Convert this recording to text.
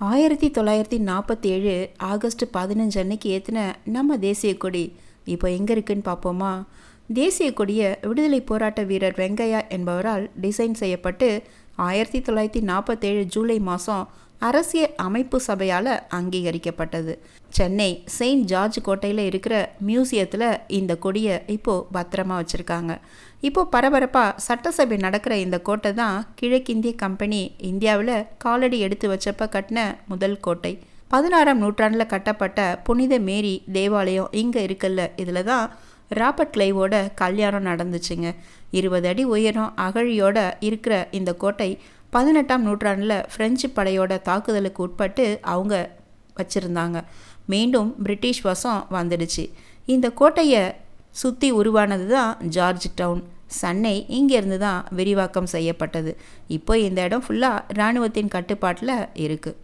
ஆயிரத்தி தொள்ளாயிரத்தி நாற்பத்தி ஏழு ஆகஸ்ட் பதினஞ்சு அன்னைக்கு ஏற்றின நம்ம தேசிய கொடி. இப்போ எங்கே இருக்குன்னு பார்ப்போமா? தேசிய கொடியை விடுதலை போராட்ட வீரர் வெங்கையா என்பவரால் டிசைன் செய்யப்பட்டு ஆயிரத்தி தொள்ளாயிரத்தி நாற்பத்தேழு ஜூலை மாதம் அரசியல் அமைப்பு சபையால் அங்கீகரிக்கப்பட்டது. சென்னை செயின்ட் ஜார்ஜ் கோட்டையில் இருக்கிற மியூசியத்தில் இந்த கொடியை இப்போது பத்திரமா வச்சுருக்காங்க. இப்போது பரபரப்பாக சட்டசபை நடக்கிற இந்த கோட்டை தான் கிழக்கிந்திய கம்பெனி இந்தியாவில் காலடி எடுத்து வச்சப்ப கட்டின முதல் கோட்டை. பதினாறாம் நூற்றாண்டில் கட்டப்பட்ட புனித மேரி தேவாலயம் இங்கே இருக்குல்ல இதில் தான் ராபர்ட் கிளைவோட கல்யாணம் நடந்துச்சுங்க. இருபது அடி உயரம் அகழியோட இருக்கிற இந்த கோட்டை பதினெட்டாம் நூற்றாண்டில் பிரெஞ்சு படையோட தாக்குதலுக்கு உட்பட்டு அவங்க வச்சுருந்தாங்க. மீண்டும் பிரிட்டிஷ் வசம் வந்துடுச்சு. இந்த கோட்டையை சுற்றி உருவானது தான் ஜார்ஜ் டவுன். சென்னை இங்கேருந்து தான் விரிவாக்கம் செய்யப்பட்டது. இப்போ இந்த இடம் ஃபுல்லாக இராணுவத்தின் கட்டுப்பாட்டில் இருக்குது